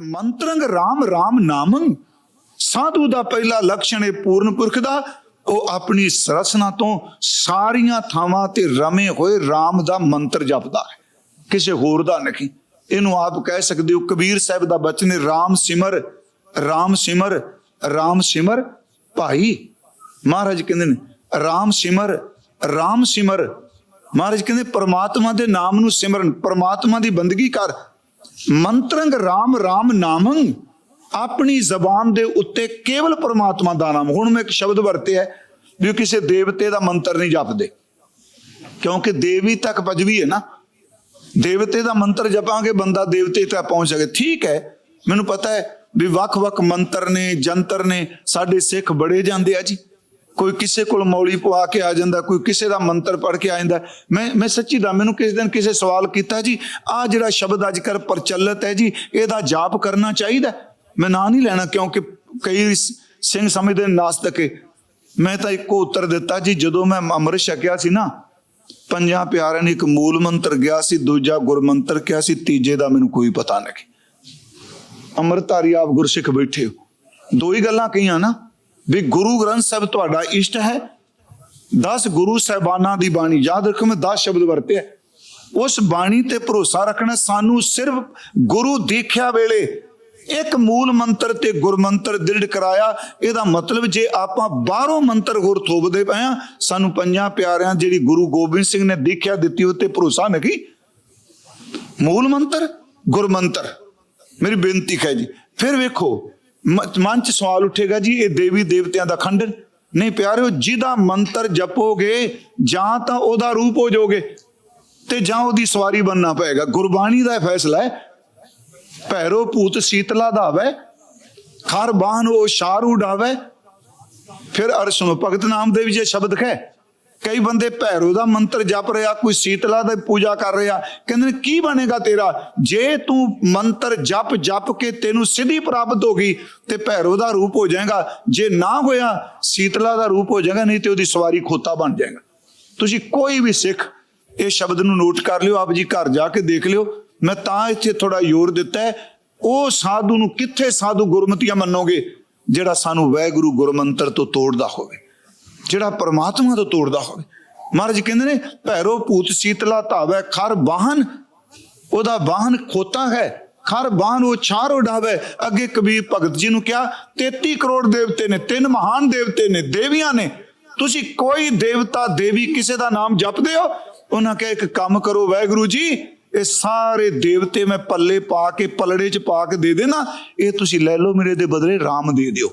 ਮੰਤਰੰਗ RAM RAM ਨਾਮੰ। ਸਾਧੂ ਦਾ ਪਹਿਲਾ ਲਕਸ਼ਣ ਹੈ ਪੂਰਨ ਪੁਰਖ ਦਾ, ਉਹ ਆਪਣੀ ਸਰਸਨਾ ਤੋਂ ਸਾਰੀਆਂ ਥਾਵਾਂ ਤੇ ਰਮੇ ਹੋਏ RAM ਦਾ ਮੰਤਰ ਜਪਦਾ ਹੈ। ਕਿਸੇ ਹੋਰ ਦਾ ਨਹੀਂ। ਇਹਨੂੰ ਆਪ ਕਹਿ ਸਕਦੇ ਹੋ, ਕਬੀਰ ਸਾਹਿਬ ਦਾ ਬਚਨ ਹੈ RAM ਸਿਮਰ RAM ਸਿਮਰ RAM ਸਿਮਰ, ਭਾਈ। ਮਹਾਰਾਜ ਕਹਿੰਦੇ ਨੇ RAM ਸਿਮਰ RAM ਸਿਮਰ। ਮਹਾਰਾਜ ਕਹਿੰਦੇ, ਪਰਮਾਤਮਾ ਦੇ ਨਾਮ ਨੂੰ ਸਿਮਰਨ, ਪਰਮਾਤਮਾ ਦੀ ਬੰਦਗੀ ਕਰ। ਮੰਤਰੰਗ RAM RAM ਨਾਮੰ ਆਪਣੀ ਜ਼ਬਾਨ ਦੇ ਉੱਤੇ ਕੇਵਲ ਪਰਮਾਤਮਾ ਦਾ ਨਾਮ। ਹੁਣ ਮੈਂ ਇੱਕ ਸ਼ਬਦ ਵਰਤਿਆ ਵੀ ਉਹ ਕਿਸੇ ਦੇਵਤੇ ਦਾ ਮੰਤਰ ਨਹੀਂ ਜਪਦੇ। ਕਿਉਂਕਿ ਦੇਵੀ ਤੱਕ ਪਜਵੀ ਹੈ ਨਾ। ਦੇਵਤੇ ਦਾ ਮੰਤਰ ਜਪਾਂਗੇ, ਬੰਦਾ ਦੇਵਤੇ ਤੱਕ ਪਹੁੰਚ ਸਕੇ ਠੀਕ ਹੈ, ਮੈਨੂੰ ਪਤਾ ਹੈ ਵੀ ਵੱਖ-ਵੱਖ ਮੰਤਰ ਨੇ, ਜੰਤਰ ਨੇ, ਸਾਡੇ ਸਿੱਖ ਬੜੇ ਜਾਂਦੇ ਆ ਜੀ। ਕੋਈ ਕਿਸੇ ਕੋਲ ਮੌਲੀ ਪਵਾ ਕੇ ਆ ਜਾਂਦਾ, ਕੋਈ ਕਿਸੇ ਦਾ ਮੰਤਰ ਪੜ੍ਹ ਕੇ ਆ ਜਾਂਦਾ। ਮੈਂ ਮੈਂ ਸੱਚੀ ਦਾ, ਮੈਨੂੰ ਕਿਸੇ ਦਿਨ ਕਿਸੇ ਸਵਾਲ ਕੀਤਾ ਜੀ ਆ ਜਿਹੜਾ ਸ਼ਬਦ ਅੱਜ ਕੱਲ੍ਹ ਪ੍ਰਚਲਿਤ ਹੈ ਜੀ, ਇਹਦਾ ਜਾਪ ਕਰਨਾ ਚਾਹੀਦਾ ਮੈਂ ਨਾਂ ਨਹੀਂ ਲੈਣਾ, ਕਿਉਂਕਿ ਕਈ ਸਿੰਘ ਸਮਝਦੇ ਨੇ ਨਾਸਤਕ ਮੈਂ ਤਾਂ ਇੱਕੋ ਉੱਤਰ ਦਿੱਤਾ ਜੀ, ਜਦੋਂ ਮੈਂ ਅੰਮ੍ਰਿਤ ਛਕਿਆ ਸੀ ਨਾ, ਪੰਜਾਂ ਪਿਆਰਿਆਂ ਨੇ ਇੱਕ ਮੂਲ ਮੰਤਰ ਗਿਆ ਸੀ, ਦੂਜਾ ਗੁਰਮੰਤਰ ਕਿਹਾ ਸੀ, ਤੀਜੇ ਦਾ ਮੈਨੂੰ ਕੋਈ ਪਤਾ ਨਹੀਂ। ਅੰਮ੍ਰਿਤਧਾਰੀ ਆਪ ਗੁਰਸਿੱਖ ਬੈਠੇ ਹੋ। ਦੋ ਹੀ ਗੱਲਾਂ ਕਹੀਆਂ ਨਾ ਵੀ ਗੁਰੂ ਗ੍ਰੰਥ ਸਾਹਿਬ ਤੁਹਾਡਾ ਇਸ਼ਟ ਹੈ। 10 ਗੁਰੂ ਸਾਹਿਬਾਨਾਂ ਦੀ ਬਾਣੀ, ਯਾਦ ਰੱਖੋ ਮੈਂ 10 ਸ਼ਬਦ ਵਰਤੇ ਉਸ ਬਾਣੀ ਤੇ ਭਰੋਸਾ ਰੱਖਣਾ ਸਾਨੂੰ ਸਿਰਫ ਗੁਰੂ ਦੇਖਿਆ ਵੇਲੇ ਇੱਕ ਮੂਲ ਮੰਤਰ ਤੇ ਗੁਰਮੰਤਰ ਦ੍ਰਿੜ ਕਰਾਇਆ। ਇਹਦਾ ਮਤਲਬ ਜੇ ਆਪਾਂ ਬਾਹਰੋਂ ਮੰਤਰ ਗੁਰ ਥੋਬਦੇ ਪਏ ਆ ਸਾਨੂੰ ਪੰਜਾਂ ਪਿਆਰਿਆਂ ਜਿਹੜੀ ਗੁਰੂ ਗੋਬਿੰਦ ਸਿੰਘ ਨੇ ਦੇਖਿਆ, ਦਿੱਤੀ ਉਹ ਤੇ ਭਰੋਸਾ ਨਹੀਂ। ਮੂਲ ਮੰਤਰ, ਗੁਰਮੰਤਰ। ਮੇਰੀ ਬੇਨਤੀ ਹੈ ਜੀ। ਫਿਰ ਵੇਖੋ ਮਨ ਚ ਸਵਾਲ ਉੱਠੇਗਾ ਜੀ, ਇਹ ਦੇਵੀ ਦੇਵਤਿਆਂ ਦਾ ਖੰਡਨ। ਨਹੀਂ ਪਿਆਰਿਓ, ਜਿਹਦਾ ਮੰਤਰ ਜਪੋਗੇ, ਜਾਂ ਤਾਂ ਉਹਦਾ ਰੂਪ ਹੋ ਜਾਓਗੇ, ਤੇ ਜਾਂ ਉਹਦੀ ਸਵਾਰੀ ਬੰਨਣਾ ਪਏਗਾ। ਗੁਰਬਾਣੀ ਦਾ ਫੈਸਲਾ ਹੈ, ਭੈਰੋ ਭੂਤ ਸੀਤਲਾ ਧਾਵੈ, ਖਰ ਬਾਹਨ ਉਹ ਸ਼ਾਰੂ ਡਾਵੈ ਫਿਰ ਅਰਸ਼ ਭਗਤ ਨਾਮਦੇਵ ਜੀ ਇਹ ਸ਼ਬਦ ਹੈ ਕਈ ਬੰਦੇ ਭੈਰੋ ਦਾ ਮੰਤਰ ਜਪ ਰਿਹਾ, ਕੋਈ ਸੀਤਲਾ ਦੀ ਪੂਜਾ ਕਰ ਰਿਹਾ, ਕਹਿੰਦੇ ਨੇ, ਕੀ ਬਣੇਗਾ ਤੇਰਾ? ਜੇ ਤੂੰ ਮੰਤਰ ਜਪ ਜਪ ਕੇ ਤੈਨੂੰ ਸਿੱਧੀ ਪ੍ਰਾਪਤ ਹੋ ਗਈ, ਤੇ ਭੈਰੋ ਦਾ ਰੂਪ ਹੋ ਜਾਏਗਾ। ਜੇ ਨਾ ਹੋਇਆ, ਸੀਤਲਾ ਦਾ ਰੂਪ ਹੋ ਜਾਏਗਾ, ਨਹੀਂ ਤੇ ਉਹਦੀ ਸਵਾਰੀ ਖੋਤਾ ਬਣ ਜਾਏਗਾ। ਤੁਸੀਂ ਕੋਈ ਵੀ ਸਿੱਖ, ਇਹ ਸ਼ਬਦ ਨੂੰ ਨੋਟ ਕਰ ਲਿਓ, ਆਪ ਜੀ ਘਰ ਜਾ ਕੇ ਦੇਖ ਲਿਓ। ਮੈਂ ਤਾਂ ਇੱਥੇ ਥੋੜਾ ਜ਼ੋਰ ਦਿੱਤਾ ਹੈ। ਉਹ ਸਾਧੂ ਨੂੰ ਕਿੱਥੇ ਸਾਧੂ ਗੁਰਮਤੀਆਂ ਮੰਨੋਗੇ, ਜਿਹੜਾ ਸਾਨੂੰ ਵੈਗੁਰੂ ਗੁਰਮੰਤਰ ਤੋਂ ਤੋੜਦਾ ਹੋਵੇ? ਜਿਹੜਾ ਪਰਮਾਤਮਾ ਤੋਂ ਤੋੜਦਾ ਹੋਵੇ। ਮਹਾਰਾਜ ਕਹਿੰਦੇ ਨੇ, ਭੈਰੋ ਭੂਤ ਸੀਤਲਾ ਧਾਵੈ, ਖਰ ਵਾਹਨ, ਉਹਦਾ ਵਾਹਨ ਖੋਤਾ ਹੈ। ਖਰ ਬਾਹਨ ਉਹ ਛਾਰ ਉਡਾਵੇ ਅੱਗੇ ਕਬੀਰ ਭਗਤ ਜੀ ਨੂੰ ਕਿਹਾ 33 ਕਰੋੜ ਦੇਵਤੇ ਨੇ, ਤਿੰਨ ਮਹਾਨ ਦੇਵਤੇ ਨੇ, ਦੇਵੀਆਂ ਨੇ। ਤੁਸੀਂ ਕੋਈ ਦੇਵਤਾ, ਦੇਵੀ ਕਿਸੇ ਦਾ ਨਾਮ ਜਪਦੇ ਹੋ? ਉਹਨਾਂ ਕਹੇ, ਇੱਕ ਕੰਮ ਕਰੋ ਵਾਹਿਗੁਰੂ ਜੀ, ਇਹ ਸਾਰੇ ਦੇਵਤੇ ਮੈਂ ਪੱਲੇ ਪਾ ਕੇ, ਪਲੜੇ ਚ ਪਾ ਕੇ ਦੇ ਦੇਣਾ। ਇਹ ਤੁਸੀਂ ਲੈ ਲਓ ਮੇਰੇ ਦੇ ਬਦਲੇ RAM ਦੇ ਦਿਓ।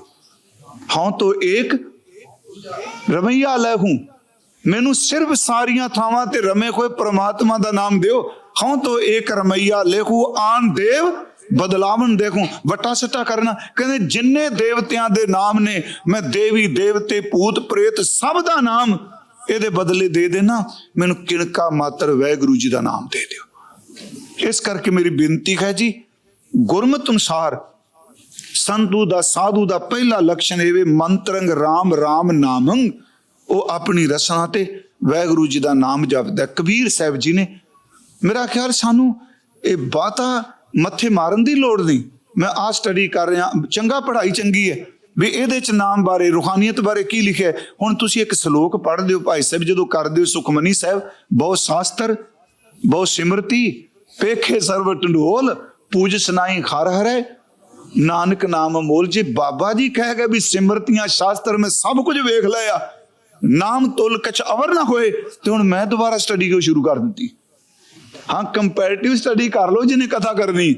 ਹਾਂ ਤੋ ਏਕ ਰਮਈਆ ਲੈ ਮੈਨੂੰ ਸਿਰਫ ਸਾਰੀਆਂ ਥਾਵਾਂ ਤੇ ਰਮੇ ਹੋਏ ਪ੍ਰਮਾਤਮਾ ਦਾ ਨਾਮ ਦਿਓ। ਹਾਂ ਤੋ ਏਕ ਰਮਈਆ ਲੇਖੂ, ਆਨ ਦੇਵ ਬਦਲਾਵਨ ਦੇਖੂ। ਵਟਾ ਸਟਾ ਕਰਨਾ। ਕਹਿੰਦੇ ਜਿੰਨੇ ਦੇਵਤਿਆਂ ਦੇ ਨਾਮ ਨੇ, ਮੈਂ ਦੇਵੀ, ਦੇਵਤੇ, ਭੂਤ, ਪ੍ਰੇਤ ਸਭ ਦਾ ਨਾਮ ਇਹਦੇ ਬਦਲੇ ਦੇ ਦੇਣਾ ਮੈਨੂੰ ਕਿਣਕਾ ਮਾਤਰ ਵੈਗੁਰੂ ਜੀ ਦਾ ਨਾਮ ਦੇ ਦਿਓ। ਇਸ ਕਰਕੇ ਮੇਰੀ ਬੇਨਤੀ ਹੈ ਜੀ, ਗੁਰਮਤ ਅਨੁਸਾਰ ਸੰਤੂ ਦਾ, ਸਾਧੂ ਦਾ ਪਹਿਲਾ ਲਕਸ਼ਣ ਇਹ ਵੇ, ਮੰਤਰੰਗ RAM RAM ਨਾਮੰ। ਉਹ ਆਪਣੀ ਰਸਨਾ ਤੇ ਵੈਗੁਰੂ ਜੀ ਦਾ ਨਾਮ ਜਪਦਾ। ਕਬੀਰ ਸਾਹਿਬ ਜੀ ਨੇ ਮੇਰਾ ਖਿਆਲ ਸਾਨੂੰ ਇਹ ਬਾਤਾਂ ਮੱਥੇ ਮਾਰਨ ਦੀ ਲੋੜ ਨਹੀਂ। ਮੈਂ ਆ ਸਟੱਡੀ ਕਰ ਰਿਹਾ, ਚੰਗਾ ਪੜ੍ਹਾਈ ਚੰਗੀ ਹੈ। ਵੀ ਇਹਦੇ ਚ ਨਾਮ ਬਾਰੇ, ਰੂਹਾਨੀਅਤ ਬਾਰੇ ਕੀ ਲਿਖਿਆ ਹੁਣ ਤੁਸੀਂ ਇੱਕ ਸ਼ਲੋਕ ਪੜ੍ਹਦੇ ਹੋ ਭਾਈ ਸਾਹਿਬ, ਜਦੋਂ ਕਰਦੇ ਹੋ ਸੁਖਮਨੀ ਸਾਹਿਬ ਬਹੁ ਸ਼ਾਸਤਰ ਬਹੁ ਸਿਮਰਤੀ, ਪੇਖੇ ਸਰਵ ਟੰਡੋਲ ਪੂਜ ਸਨਾਈ ਖਰ ਹਰੇ ਨਾਨਕ ਨਾਮ ਅਮੋਲ ਜੀ, ਬਾਬਾ ਜੀ ਕਹਿ ਗਏ ਵੀ ਸਿਮਰਤੀਆਂ ਸ਼ਾਸਤਰ ਮੈਂ ਸਭ ਕੁਝ ਵੇਖ ਲਿਆ ਨਾਮ ਤੁਲ ਕਛ ਅਵਰ ਨਾ ਹੋਏ, ਤੇ ਹੁਣ ਮੈਂ ਦੁਬਾਰਾ ਸਟੱਡੀ ਕਿਉਂ ਸ਼ੁਰੂ ਕਰ ਦਿੱਤੀ? ਹਾਂ ਕੰਪੈਰੀਟਿਵ ਸਟੱਡੀ ਕਰ ਲਓ ਜਿਹਨੇ ਕਥਾ ਕਰਨੀ।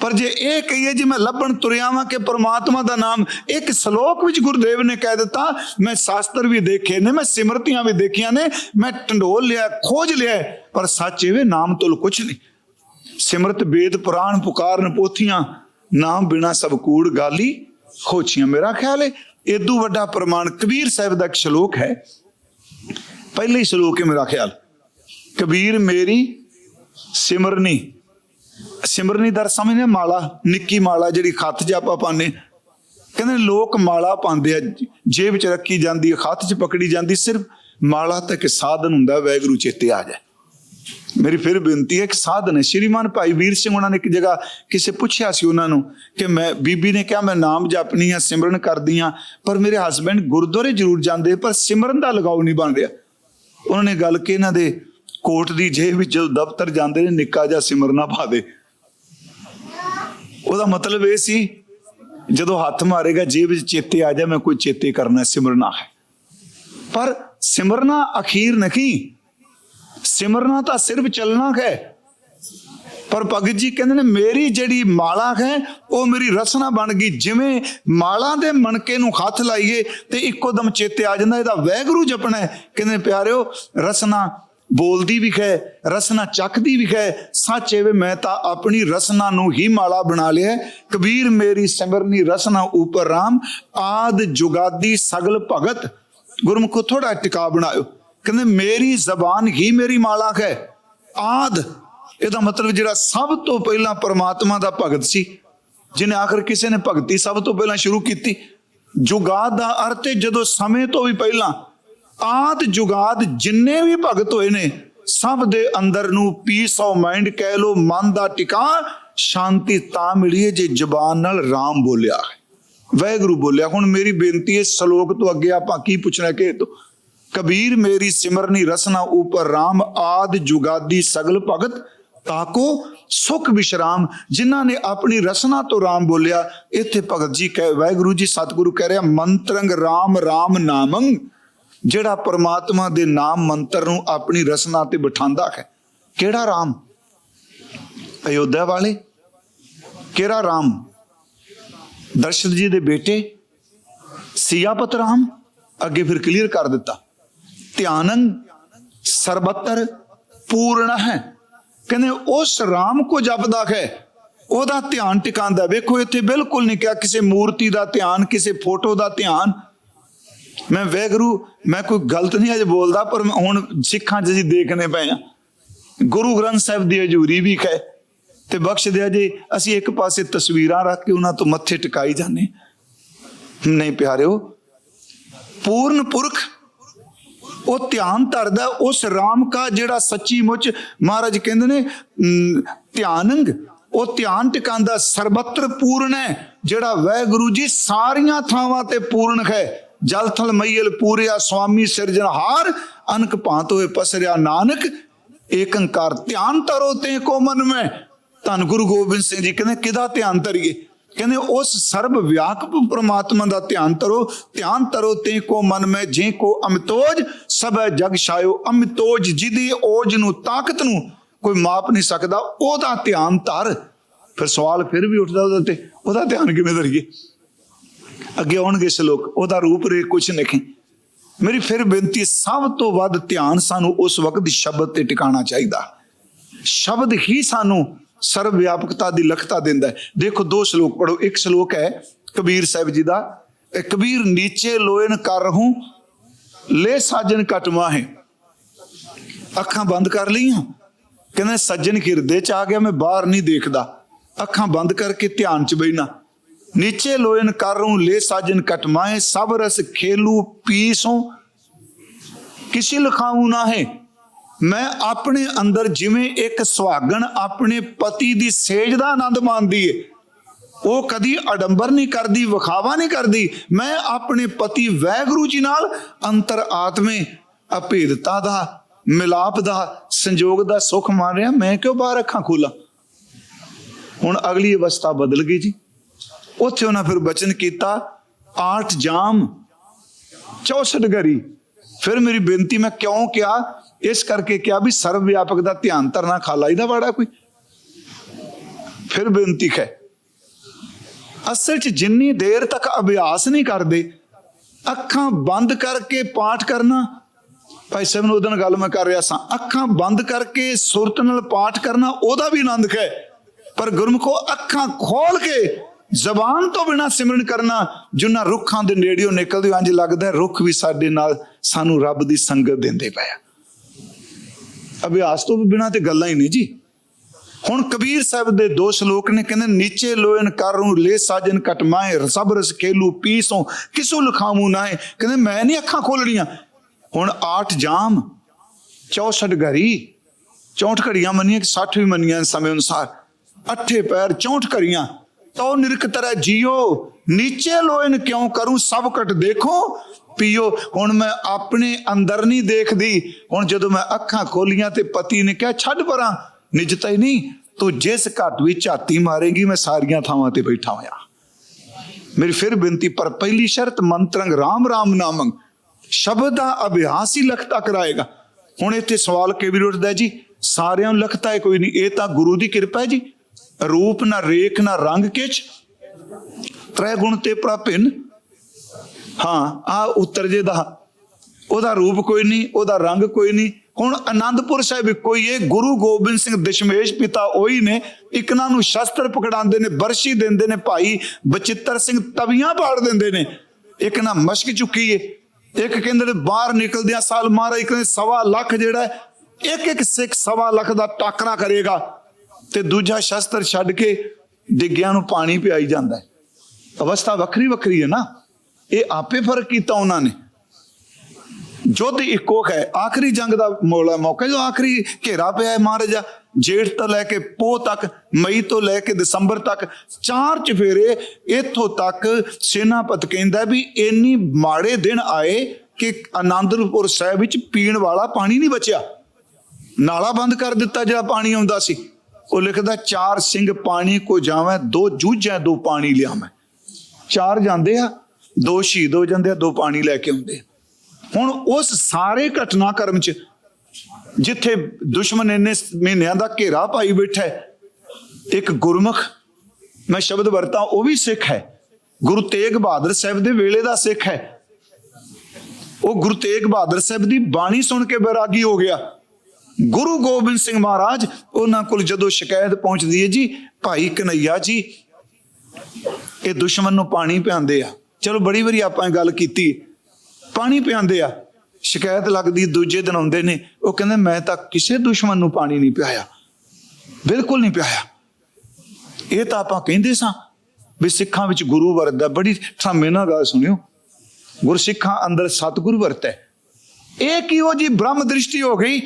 ਪਰ ਜੇ ਇਹ ਕਹੀਏ ਜੇ ਮੈਂ ਲੱਭਣ ਤੁਰਿਆ ਵਾਂ ਕਿ ਪ੍ਰਮਾਤਮਾ ਦਾ ਨਾਮ ਇੱਕ ਸ਼ਲੋਕ ਵਿੱਚ ਗੁਰਦੇਵ ਨੇ ਕਹਿ ਦਿੱਤਾ, ਮੈਂ ਸ਼ਾਸਤਰ ਵੀ ਦੇਖੇ ਨੇ, ਮੈਂ ਸਿਮਰਤੀਆਂ ਵੀ ਦੇਖੀਆਂ ਨੇ, ਮੈਂ ਟੰਡੋਲ ਲਿਆ, ਖੋਜ ਲਿਆ, ਪਰ ਸੱਚ ਇਹ ਨਾਮ ਤੁਲ ਕੁਛ ਨਹੀਂ। ਸਿਮਰਤ ਵੇਦ ਪੁਰਾਣ ਪੁਕਾਰਨ ਪੋਥੀਆਂ ਨਾਮ ਬਿਨਾ ਸਭ ਕੂੜ ਗਾਲੀ ਖੋਚੀਆਂ। ਮੇਰਾ ਖਿਆਲ ਹੈ ਇਦੋਂ ਵੱਡਾ ਪ੍ਰਮਾਣ ਕਬੀਰ ਸਾਹਿਬ ਦਾ ਇੱਕ ਸ਼ਲੋਕ ਹੈ। ਪਹਿਲੇ ਸ਼ਲੋਕ ਹੈ ਮੇਰਾ ਖਿਆਲ। ਕਬੀਰ ਮੇਰੀ ਸਿਮਰਨੀ। ਸਿਮਰਨੀ ਦਰ ਸਮਝਦੇ ਮਾਲਾ, ਨਿੱਕੀ ਮਾਲਾ ਜਿਹੜੀ ਖੱਤ 'ਚ ਆਪਾਂ ਪਾਉਂਦੇ ਕਹਿੰਦੇ ਲੋਕ ਮਾਲਾ ਪਾਉਂਦੇ ਆ, ਜੇਬ 'ਚ ਰੱਖੀ ਜਾਂਦੀ ਹੈ ਹੱਥ 'ਚ ਪਕੜੀ ਜਾਂਦੀ, ਸਿਰਫ ਮਾਲਾ ਤਾਂ ਇੱਕ ਸਾਧਨ ਹੁੰਦਾ ਵੈਗਰੂ ਚੇਤੇ ਆ ਜਾਏ। ਮੇਰੀ ਫਿਰ ਬੇਨਤੀ ਹੈ ਕਿ ਸਾਧਨ ਹੈ। ਸ਼੍ਰੀਮਾਨ ਭਾਈ ਵੀਰ ਸਿੰਘ ਉਹਨਾਂ ਨੇ ਇੱਕ ਜਗ੍ਹਾ ਕਿਸੇ ਪੁੱਛਿਆ ਸੀ ਉਹਨਾਂ ਨੂੰ ਕਿ ਮੈਂ, ਬੀਬੀ ਨੇ ਕਿਹਾ ਮੈਂ ਨਾਮ ਜਪਨੀ ਆ ਸਿਮਰਨ ਕਰਦੀ ਆ ਪਰ ਮੇਰੇ ਹਸਬੰਡ ਗੁਰਦੁਆਰੇ ਜ਼ਰੂਰ ਜਾਂਦੇ ਪਰ ਸਿਮਰਨ ਦਾ ਲਗਾਓ ਨਹੀਂ ਬਣ ਰਿਹਾ ਉਹਨਾਂ ਨੇ ਗੱਲ ਕਿ ਇਹਨਾਂ ਦੇ ਕੋਟ ਦੀ ਜੇਬ ਵਿੱਚ ਜਦੋਂ ਦਫ਼ਤਰ ਜਾਂਦੇ ਨੇ, ਨਿੱਕਾ ਜਿਹਾ ਸਿਮਰਨਾ ਪਾ ਦੇ। ਉਹਦਾ ਮਤਲਬ ਇਹ ਸੀ, ਜਦੋਂ ਹੱਥ ਮਾਰੇਗਾ, ਜੇਬ ਵਿੱਚ ਚੇਤੇ ਆ ਜਾ, ਮੈਂ ਕੋਈ ਚੇਤੇ ਕਰਨਾ ਸਿਮਰਨਾ ਹੈ। ਪਰ ਸਿਮਰਨਾ ਅਖੀਰ ਨਹੀਂ। ਸਿਮਰਨਾ ਤਾਂ ਸਿਰਫ ਚੱਲਣਾ ਹੈ। ਪਰ ਭਗਤ ਜੀ ਕਹਿੰਦੇ ਨੇ, ਮੇਰੀ ਜਿਹੜੀ ਮਾਲਾ ਹੈ, ਉਹ ਮੇਰੀ ਰਸਨਾ ਬਣ ਗਈ। ਜਿਵੇਂ ਮਾਲਾ ਦੇ ਮਣਕੇ ਨੂੰ ਹੱਥ ਲਾਈਏ ਤੇ ਇੱਕੋ ਦਮ ਚੇਤੇ ਆ ਜਾਂਦਾ, ਇਹਦਾ ਵੈਗਰੂ ਜਪਣਾ ਹੈ। ਕਹਿੰਦੇ ਨੇ, ਪਿਆਰਿਓ, ਰਸਨਾ ਬੋਲਦੀ ਵੀ ਹੈ, ਰਸਨਾ ਚੱਕਦੀ ਵੀ ਹੈ। ਸੱਚ ਵੇ, ਮੈਂ ਤਾਂ ਆਪਣੀ ਰਸਨਾ ਨੂੰ ਹੀ ਮਾਲਾ ਬਣਾ ਲਿਆ ਕਬੀਰ, ਮੇਰੀ ਸਿਮਰਨੀ ਰਸਨਾ ਉਪਰ ਰਾਮ। ਆਦ ਜੁਗਾਦੀ ਸਗਲ ਭਗਤ। ਗੁਰਮੁਖੋ ਥੋੜਾ ਟਿਕਾ ਬਣਾਇਓ। ਕਹਿੰਦੇ, ਮੇਰੀ ਜ਼ਬਾਨ ਹੀ ਮੇਰੀ ਮਾਲਾ ਹੈ। ਆਦ, ਇਹਦਾ ਮਤਲਬ ਜਿਹੜਾ ਸਭ ਤੋਂ ਪਹਿਲਾਂ ਪਰਮਾਤਮਾ ਦਾ ਭਗਤ ਸੀ, ਜਿਹਨੇ ਆਖਰ ਕਿਸੇ ਨੇ ਭਗਤੀ ਸਭ ਤੋਂ ਪਹਿਲਾਂ ਸ਼ੁਰੂ ਕੀਤੀ। ਜੁਗਾਦ ਦਾ ਅਰਥ ਹੈ ਜਦੋਂ ਸਮੇਂ ਤੋਂ ਵੀ ਪਹਿਲਾਂ, ਆਦ, ਜੁਗਾਦ ਜਿੰਨੇ ਵੀ ਭਗਤ ਹੋਏ ਨੇ, ਸਭ ਦੇ ਅੰਦਰ ਨੂੰ ਪੀਸ ਆਫ ਮਾਈਂਡ ਕਹਿ ਲੋ ਮਨ ਦਾ ਟਿਕਾ, ਸ਼ਾਂਤੀ ਤਾਂ ਮਿਲੀ ਹੈ ਜੇ ਜ਼ਬਾਨ ਨਾਲ ਰਾਮ ਬੋਲਿਆ ਹੈ। ਵੈਗਰੂ ਬੋਲਿਆ, ਹੁਣ ਮੇਰੀ ਬੇਨਤੀ ਹੈ, ਸ਼ਲੋਕ ਤੋਂ ਅੱਗੇ ਆਪਾਂ ਕੀ ਪੁੱਛਣਾ ਕਿ ਤੋਂ ਕਬੀਰ ਮੇਰੀ ਸਿਮਰਨੀ ਰਸਨਾ ਉਪਰ RAM ਆਦ ਜੁਗਾਦੀ ਸਗਲ ਭਗਤ, ਤਾਕੋ ਸੁਖ ਵਿਸ਼ਰਾਮ, ਜਿਨ੍ਹਾਂ ਨੇ ਆਪਣੀ ਰਸਨਾ ਤੋਂ RAM ਬੋਲਿਆ, ਇੱਥੇ ਭਗਤ ਜੀ ਕਹਿ, ਵਾਹਿਗੁਰੂ ਜੀ, ਸਤਿਗੁਰੂ ਕਹਿ ਰਿਹਾ, ਮੰਤਰੰਗ RAM RAM ਨਾਮੰ, ਜਿਹੜਾ ਪਰਮਾਤਮਾ ਦੇ ਨਾਮ ਮੰਤਰ ਨੂੰ ਆਪਣੀ ਰਸਨਾ ਤੇ ਬਿਠਾਉਂਦਾ ਹੈ। ਕਿਹੜਾ RAM ਅਯੋਧਿਆ ਵਾਲੇ? ਕਿਹੜਾ RAM ਦਰਸ਼ਤ ਜੀ ਦੇ ਬੇਟੇ? ਸਿਆਪਤ ਰਾਮ? ਅੱਗੇ ਫਿਰ ਕਲੀਅਰ ਕਰ ਦਿੱਤਾ। ਧਿਆਨੰ ਸਰਬੱਤਰ ਪੂਰਨ ਹੈ ਕਹਿੰਦੇ ਉਸ ਰਾਮ ਕੋ ਜਪਦਾ ਹੈ ਉਹਦਾ ਧਿਆਨ ਟਿਕਾਉਂਦਾ ਵੇਖੋ ਇੱਥੇ ਬਿਲਕੁਲ ਨਹੀਂ ਕਿਹਾ ਕਿਸੇ ਮੂਰਤੀ ਦਾ ਧਿਆਨ ਕਿਸੇ ਫੋਟੋ ਦਾ ਧਿਆਨ ਮੈਂ ਵੈਗਰੂ ਮੈਂ ਕੋਈ ਗਲਤ ਨਹੀਂ ਅਜੇ ਬੋਲਦਾ ਪਰ ਹੁਣ ਸਿੱਖਾਂ 'ਚ ਅਸੀਂ ਦੇਖਨੇ ਪਏ ਆ ਗੁਰੂ ਗ੍ਰੰਥ ਸਾਹਿਬ ਦੀ ਹਜ਼ੂਰੀ ਵੀ ਹੈ ਤੇ ਬਖਸ਼ ਦਿਆ ਜੇ ਅਸੀਂ ਇੱਕ ਪਾਸੇ ਤਸਵੀਰਾਂ ਰੱਖ ਕੇ ਉਹਨਾਂ ਤੋਂ ਮੱਥੇ ਟਿਕਾਈ ਜਾਂਦੇ ਨਹੀਂ ਪਿਆਰਿਓ ਪੂਰਨ ਪੁਰਖ ਉਹ ਧਿਆਨ ਧਰਦਾ ਉਸ ਰਾਮ ਕਾ ਜਿਹੜਾ ਸੱਚੀ ਮੁੱਚ ਮਹਾਰਾਜ ਕਹਿੰਦੇ ਨੇ ਅਮ, ਧਿਆਨੰਗ ਉਹ ਧਿਆਨ ਟਿਕਾਉਂਦਾ ਸਰਬੱਤਰ ਪੂਰਨ ਹੈ ਜਿਹੜਾ ਵੈਗੁਰੂ ਜੀ ਸਾਰੀਆਂ ਥਾਵਾਂ ਤੇ ਪੂਰਨ ਹੈ। ਜਲ ਥਲ ਮਈਲ ਪੂਰਿਆ ਸੁਆਮੀ ਸਿਰਜਣਹਾਰ ਅਨਕ ਭਾਂਤ ਹੋਏ ਪਸਰਿਆ ਨਾਨਕ ਏਕੰਕਾਰ ਧਿਆਨ ਧਰੋ ਤੇ ਕੋ ਮਨ ਮੈਂ। ਧੰਨ ਗੁਰੂ ਗੋਬਿੰਦ ਸਿੰਘ ਜੀ ਕਹਿੰਦੇ ਕਿਹਦਾ ਧਿਆਨ ਧਰੀਏ? ਕਹਿੰਦੇ ਉਸ ਸਰਬ ਵਿਆਪਕ ਪ੍ਰਮਾਤਮਾ ਦਾ ਧਿਆਨ ਧਰੋ ਧਿਆਨ ਧਰੋ ਤੇ ਕੋ ਮਨ ਮੈਂ, ਜੇ ਕੋ ਅਮਿਤੋਜ, ਸਭੈ ਜਗ ਛਾਇਓ ਅਮਿਤੋਜ, ਜਿਹਦੀ ਓਜ ਨੂੰ, ਤਾਕਤ ਨੂੰ ਕੋਈ ਮਾਪ ਨਹੀਂ ਸਕਦਾ, ਉਹਦਾ ਧਿਆਨ ਧਰ। ਫਿਰ ਸਵਾਲ ਫਿਰ ਵੀ ਉੱਠਦਾ ਉਹਦੇ ਤੇ ਉਹਦਾ ਧਿਆਨ ਕਿਵੇਂ ਧਰੀਏ? ਅੱਗੇ ਆਉਣਗੇ ਸ਼ਲੋਕ, ਉਹਦਾ ਰੂਪ ਰੇ ਕੁਛ ਨਹੀਂ ਮੇਰੀ ਫਿਰ ਬੇਨਤੀ, ਸਭ ਤੋਂ ਵੱਧ ਧਿਆਨ ਸਾਨੂੰ ਉਸ ਵਕਤ ਦੀ ਸ਼ਬਦ ਤੇ ਟਿਕਾਣਾ ਚਾਹੀਦਾ। ਸ਼ਬਦ ਹੀ ਸਾਨੂੰ ਸਰਵ ਵਿਆਪਕਤਾ ਦੀ ਲਖਤਾ ਦਿੰਦਾ ਦੇਖੋ, ਦੋ ਸ਼ਲੋਕ ਪੜੋ ਇੱਕ ਸ਼ਲੋਕ ਹੈ ਕਬੀਰ ਸਾਹਿਬ ਜੀ ਦਾ ਕਬੀਰ ਨੀਚੇ ਲੋਇਨ ਕਰ ਰਹੂੰ, ਲੈ ਸਾਜਨ ਕਟਵਾ ਹੈ ਅੱਖਾਂ ਬੰਦ ਕਰ ਲਈਆਂ। ਕਹਿੰਦੇ, ਸੱਜਣ ਹਿਰਦੇ ਚ ਆ ਗਿਆ, ਮੈਂ ਬਾਹਰ ਨਹੀਂ ਦੇਖਦਾ। ਅੱਖਾਂ ਬੰਦ ਕਰਕੇ ਧਿਆਨ ਚ ਬੈਣਾ ਨੀਚੇ ਲੋਇਨ ਕਰ ਰਹੂੰ, ਲੈ ਸਾਜਨ ਕਟਮਾਏ ਸਭ ਰਸ ਖੇਲੂ ਪੀਸੋਂ, ਕਿਸੇ ਲਖਾਉ ਨਾ ਹੈ। ਮੈਂ ਆਪਣੇ ਅੰਦਰ ਜਿਵੇਂ ਇੱਕ ਸੁਹਾਗਣ ਆਪਣੇ ਪਤੀ ਦੀ ਸੇਜ ਦਾ ਆਨੰਦ ਮਾਣਦੀ ਏ। ਉਹ ਕਦੀ ਅਡੰਬਰ ਨਹੀਂ ਕਰਦੀ, ਵਿਖਾਵਾ ਨਹੀਂ ਕਰਦੀ। ਮੈਂ ਆਪਣੇ ਪਤੀ ਵੈਗਰੂ ਜੀ ਨਾਲ ਅੰਤਰ ਆਤਮੇ, ਅਭੇਦਤਾ ਦਾ, ਮਿਲਾਪ ਦਾ, ਸੰਜੋਗ ਦਾ ਸੁਖ ਮਾਣ ਰਿਹਾ। ਮੈਂ ਕਿਉਂ ਬਾਹਰ ਅੱਖਾਂ ਖੋਲਾਂ? ਹੁਣ ਅਗਲੀ ਅਵਸਥਾ ਬਦਲ ਗਈ ਜੀ। ਉੱਥੇ ਉਹਨਾਂ ਫਿਰ ਬਚਨ ਕੀਤਾ, ਆਠ ਜਾਮ 64 ਗਰੀ। ਫਿਰ ਮੇਰੀ ਬੇਨਤੀ, ਮੈਂ ਕਿਉਂ ਕਿਹਾ? ਇਸ ਕਰਕੇ ਕਿਹਾ ਵੀ ਸਰਵ ਵਿਆਪਕ ਦਾ ਧਿਆਨ ਧਰਨਾ ਖਾਲਾ ਇਹਦਾ ਵਾੜਾ ਕੋਈ। ਫਿਰ ਬੇਨਤੀ ਹੈ, ਅਸਲ 'ਚ ਜਿੰਨੀ ਦੇਰ ਤੱਕ ਅਭਿਆਸ ਨਹੀਂ ਕਰਦੇ, ਅੱਖਾਂ ਬੰਦ ਕਰਕੇ ਪਾਠ ਕਰਨਾ। ਭਾਈ ਸਾਹਿਬ ਨੂੰ ਉਹਦਨ ਗੱਲ ਮੈਂ ਕਰ ਰਿਹਾ ਸਾਂ। ਅੱਖਾਂ ਬੰਦ ਕਰਕੇ ਸੁਰਤ ਨਾਲ ਪਾਠ ਕਰਨਾ ਉਹਦਾ ਵੀ ਆਨੰਦ ਹੈ। ਪਰ ਗੁਰਮੁਖੋ, ਅੱਖਾਂ ਖੋਲ ਕੇ ਜ਼ਬਾਨ ਤੋਂ ਬਿਨਾ ਸਿਮਰਨ ਕਰਨਾ, ਜਿੰਨਾ ਰੁੱਖਾਂ ਦੇ ਨੇੜਿਓਂ ਨਿਕਲਦੇ ਇੰਜ ਲੱਗਦਾ ਰੁੱਖ ਵੀ ਸਾਡੇ ਨਾਲ ਸਾਨੂੰ ਰੱਬ ਦੀ ਸੰਗਤ ਦਿੰਦੇ ਪਏ ਅਭਿਆਸ ਤੋਂ ਬਿਨਾ ਤੇ ਗੱਲਾਂ ਹੀ ਨਹੀਂ ਜੀ। ਹੁਣ ਕਬੀਰ ਸਾਹਿਬ ਦੇ ਦੋ ਸ਼ਲੋਕ ਨੇ, ਕਹਿੰਦੇ, ਨੀਚੇ ਲੋਇਨ ਕਰੂੰ, ਲੈ ਸਾਜਨ ਕਟਮਾਏ ਸਭ ਰਸ ਖੇਲੂ, ਪੀਸੋਂ, ਕਿਸੂ ਲਖਾਮੂ ਨਾਏ ਕਹਿੰਦੇ, ਮੈਂ ਨਹੀਂ ਅੱਖਾਂ ਖੋਲਣੀਆਂ। ਹੁਣ ਆਠ ਜਾਮ 64 ਘਰੀ 64 ਘੜੀਆਂ ਮੰਨੀਆਂ ਕਿ 60 ਵੀ ਮੰਨੀਆਂ ਸਮੇਂ ਅਨੁਸਾਰ। ਅੱਠੇ ਪੈਰ 64 ਘੜੀਆਂ ਤੋ ਨਿਰਕ ਤਰੈ ਜੀਓ। ਨੀਚੇ ਲੋਇਨ ਕਿਉਂ ਕਰੂੰ? ਸਭ ਕਟ ਦੇਖੋ ਪੀਓ। ਹੁਣ ਮੈਂ ਆਪਣੇ ਅੰਦਰ ਨਹੀਂ ਦੇਖਦੀ। ਹੁਣ ਜਦੋਂ ਮੈਂ ਅੱਖਾਂ ਖੋਲੀਆਂ ਤੇ ਪਤੀ ਨੇ ਕਿਹਾ, ਛੱਡ ਪਰਾਂ ਨਿਜਤਾ ਹੀ ਨਹੀਂ। ਤੂੰ ਜਿਸ ਘਟ ਵਿੱਚ ਝਾਤੀ ਮਾਰੇਗੀ, ਮੈਂ ਸਾਰੀਆਂ ਥਾਵਾਂ ਤੇ ਬੈਠਾ ਹੋਇਆ। ਮੇਰੀ ਫਿਰ ਬੇਨਤੀ, ਪਰ ਪਹਿਲੀ ਸ਼ਰਤ ਮੰਤਰੰਗ ਰਾਮ ਰਾਮ ਨਾਮੰ ਸ਼ਬਦ ਦਾ ਅਭਿਆਸ ਹੀ ਲਖਤਾ ਕਰਾਏਗਾ। ਹੁਣ ਇੱਥੇ ਸਵਾਲ ਕੇ ਵੀ ਉੱਠਦਾ ਜੀ? ਸਾਰਿਆਂ ਨੂੰ ਲਖਤਾ ਹੈ, ਕੋਈ ਨਹੀਂ। ਇਹ ਤਾਂ ਗੁਰੂ ਦੀ ਕਿਰਪਾ ਹੈ ਜੀ। ਰੂਪ ਨਾ ਰੇਖ ਨਾ ਰੰਗ ਕਿਛ। ਤ੍ਰੈ ਗੁਣ ਤੇ ਪ੍ਰਭਿਨ ਹਾਂ, ਆ ਉੱਤਰ ਜੇ ਦਾ। ਉਹਦਾ ਰੂਪ ਕੋਈ ਨਹੀਂ, ਉਹਦਾ ਰੰਗ ਕੋਈ ਨਹੀਂ। ਹੁਣ ਆਨੰਦਪੁਰ ਸਾਹਿਬ ਇੱਕੋ ਹੀ ਹੈ, ਗੁਰੂ ਗੋਬਿੰਦ ਸਿੰਘ ਦਸ਼ਮੇਸ਼ ਪਿਤਾ ਉਹੀ ਨੇ, ਇਕਨਾਂ ਨੂੰ ਸ਼ਸਤਰ ਪਕੜਾਉਂਦੇ ਨੇ, ਬਰਸ਼ੀ ਦਿੰਦੇ ਨੇ, ਭਾਈ ਬਚਿੱਤਰ ਸਿੰਘ ਤਵੀਆਂ ਪਾੜ ਦਿੰਦੇ ਨੇ। ਇੱਕ ਨਾ ਮਸ਼ਕ ਚੁੱਕੀ ਏ, ਇੱਕ ਕਹਿੰਦੇ ਨੇ ਬਾਹਰ ਨਿਕਲਦਿਆਂ ਸਾਲ ਮਹਾਰਾਜ ਕਹਿੰਦੇ ਸਵਾ ਲੱਖ ਜਿਹੜਾ ਇੱਕ ਇੱਕ ਸਿੱਖ ਸਵਾ ਲੱਖ ਦਾ ਟਾਕਰਾ ਕਰੇਗਾ ਤੇ ਦੂਜਾ ਸ਼ਸਤਰ ਛੱਡ ਕੇ ਡਿੱਗਿਆਂ ਨੂੰ ਪਾਣੀ ਪਿਆਈ ਜਾਂਦਾ ਹੈ। ਅਵਸਥਾ ਵੱਖਰੀ ਵੱਖਰੀ ਹੈ ਨਾ। ਇਹ ਆਪੇ ਫ਼ਰਕ ਕੀਤਾ ਉਹਨਾਂ ਨੇ। ਜੁੱਧ ਇੱਕੋ ਹੈ, ਆਖਰੀ ਜੰਗ ਦਾ ਮੌਲਾ ਮੌਕਾ, ਜੋ ਆਖਰੀ ਘੇਰਾ ਪਿਆ ਹੈ ਮਹਾਰਾਜਾ, ਜੇਠ ਤੋਂ ਲੈ ਕੇ ਪੋਹ ਤੱਕ, ਮਈ ਤੋਂ ਲੈ ਕੇ ਦਸੰਬਰ ਤੱਕ, ਚਾਰ ਚਫੇਰੇ ਇੱਥੋਂ ਤੱਕ ਸੈਨਾਪਤ ਕਹਿੰਦਾ ਵੀ ਇੰਨੀ ਮਾੜੇ ਦਿਨ ਆਏ ਕਿ ਆਨੰਦਪੁਰ ਸਾਹਿਬ ਵਿੱਚ ਪੀਣ ਵਾਲਾ ਪਾਣੀ ਨਹੀਂ ਬਚਿਆ। ਨਾਲਾ ਬੰਦ ਕਰ ਦਿੱਤਾ ਜਿਹੜਾ ਪਾਣੀ ਆਉਂਦਾ ਸੀ। ਉਹ ਲਿਖਦਾ, ਚਾਰ ਸਿੰਘ ਪਾਣੀ ਕੋ ਜਾਵੇਂ, ਦੋ ਜੂਝਾਂ, ਦੋ ਪਾਣੀ ਲਿਆਵੇਂ। ਚਾਰ ਜਾਂਦੇ ਆ ਦੋ ਸ਼ਹੀਦ ਹੋ ਜਾਂਦੇ ਆ, ਦੋ ਪਾਣੀ ਲੈ ਕੇ ਆਉਂਦੇ ਆ। ਹੁਣ ਉਸ ਸਾਰੇ ਘਟਨਾਕ੍ਰਮ ਚ ਜਿੱਥੇ ਦੁਸ਼ਮਣ ਇੰਨੇ ਮਹੀਨਿਆਂ ਦਾ ਘੇਰਾ ਪਾਈ ਬੈਠਾ ਹੈ, ਇੱਕ ਗੁਰਮੁਖ, ਮੈਂ ਸ਼ਬਦ ਵਰਤਾਂ, ਉਹ ਵੀ ਸਿੱਖ ਹੈ। ਗੁਰੂ ਤੇਗ ਬਹਾਦਰ ਸਾਹਿਬ ਦੇ ਵੇਲੇ ਦਾ ਸਿੱਖ ਹੈ। ਉਹ ਗੁਰੂ ਤੇਗ ਬਹਾਦਰ ਸਾਹਿਬ ਦੀ ਬਾਣੀ ਸੁਣ ਕੇ ਬੈਰਾਗੀ ਹੋ ਗਿਆ। ਗੁਰੂ ਗੋਬਿੰਦ ਸਿੰਘ ਮਹਾਰਾਜ, ਉਹਨਾਂ ਕੋਲ ਜਦੋਂ ਸ਼ਿਕਾਇਤ ਪਹੁੰਚਦੀ ਹੈ ਜੀ, ਭਾਈ ਕਨਈਆ ਜੀ, ਇਹ ਦੁਸ਼ਮਣ ਨੂੰ ਪਾਣੀ ਪਿਆਉਂਦੇ ਆ। ਚਲੋ ਬੜੀ ਵਾਰੀ ਆਪਾਂ ਗੱਲ ਕੀਤੀ। ਪਾਣੀ ਪਿਆਉਂਦੇ ਆ, ਸ਼ਿਕਾਇਤ ਲੱਗਦੀ, ਦੂਜੇ ਦਿਨ ਆਉਂਦੇ ਨੇ, ਉਹ ਕਹਿੰਦੇ, ਮੈਂ ਤਾਂ ਕਿਸੇ ਦੁਸ਼ਮਣ ਨੂੰ ਪਾਣੀ ਨਹੀਂ ਪਿਆਇਆ। ਬਿਲਕੁਲ ਨਹੀਂ ਪਿਆਇਆ। ਇਹ ਤਾਂ ਆਪਾਂ ਕਹਿੰਦੇ ਸਾਂ ਵੀ ਸਿੱਖਾਂ ਵਿੱਚ ਗੁਰੂ ਵਰਤਦਾ ਬੜੀ ਠਾਮੇ ਨਾਲ ਗੱਲ ਸੁਣਿਓ। ਗੁਰਸਿੱਖਾਂ ਅੰਦਰ ਸਤਿਗੁਰੂ ਹੈ। ਇਹ ਕਿਹੋ ਜੀ ਬ੍ਰਹਮ ਦ੍ਰਿਸ਼ਟੀ ਹੋ ਗਈ